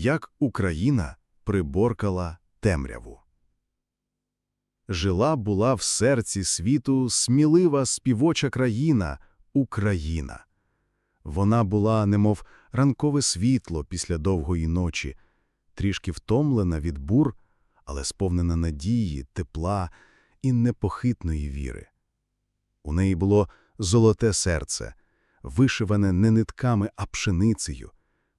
як Україна приборкала темряву. Жила була в серці світу смілива співоча країна Україна. Вона була, немов ранкове світло після довгої ночі, трішки втомлена від бур, але сповнена надії, тепла і непохитної віри. У неї було золоте серце, вишиване не нитками, а пшеницею,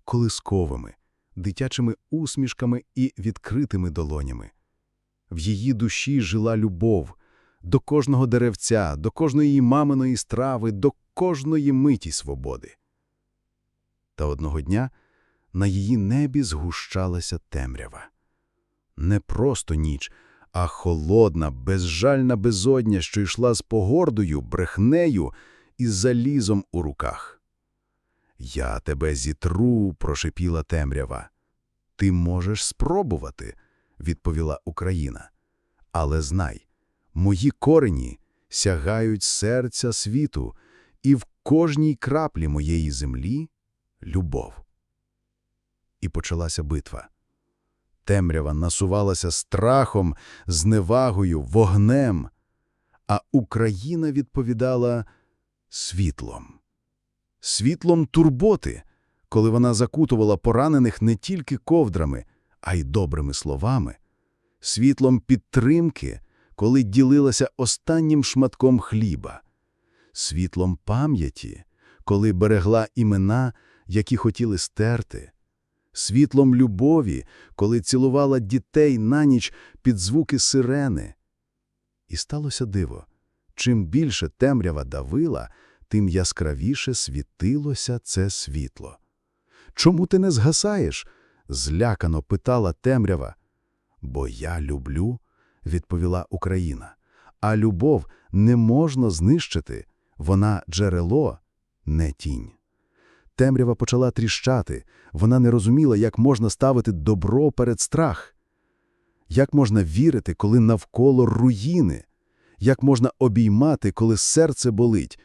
колисковими, дитячими усмішками і відкритими долонями. В її душі жила любов до кожного деревця, до кожної маминої страви, до кожної миті свободи. Та одного дня на її небі згущалася темрява. Не просто ніч, а холодна, безжальна безодня, що йшла з погордою, брехнею і залізом у руках. «Я тебе зітру», – прошепіла темрява. «Ти можеш спробувати», – відповіла Україна. «Але знай, мої корені сягають серця світу, і в кожній краплі моєї землі – любов». І почалася битва. Темрява насувалася страхом, зневагою, вогнем, а Україна відповідала світлом. Світлом турботи, коли вона закутувала поранених не тільки ковдрами, а й добрими словами, світлом підтримки, коли ділилася останнім шматком хліба, світлом пам'яті, коли берегла імена, які хотіли стерти, світлом любові, коли цілувала дітей на ніч під звуки сирени. І сталося диво. Чим більше темрява давила, тим яскравіше світилося це світло. Чому ти не згасаєш? злякано питала темрява. Бо я люблю, відповіла Україна. А любов не можна знищити, вона джерело, не тінь. Темрява почала тріщати, вона не розуміла, як можна ставити добро перед страх. Як можна вірити, коли навколо руїни? Як можна обіймати, коли серце болить?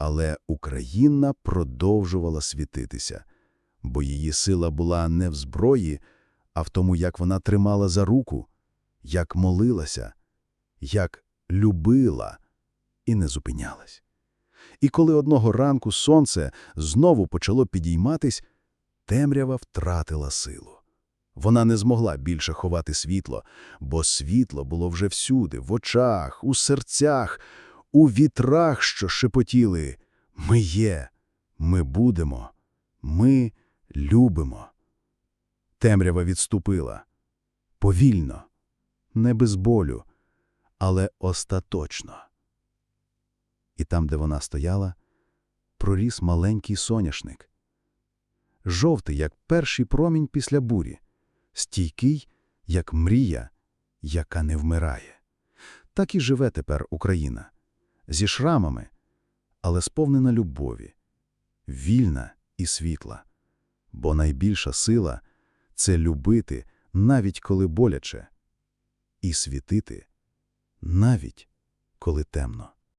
Але Україна продовжувала світитися, бо її сила була не в зброї, а в тому, як вона тримала за руку, як молилася, як любила і не зупинялась. І коли одного ранку сонце знову почало підійматись, темрява втратила силу. Вона не змогла більше ховати світло, бо світло було вже всюди, в очах, у серцях, у вітрах, що шепотіли «Ми є, ми будемо, ми любимо». Темрява відступила. Повільно, не без болю, але остаточно. І там, де вона стояла, проріс маленький соняшник. Жовтий, як перший промінь після бурі, стійкий, як мрія, яка не вмирає. Так і живе тепер Україна зі шрамами, але сповнена любові, вільна і світла. Бо найбільша сила це любити, навіть коли боляче, і світити, навіть коли темно.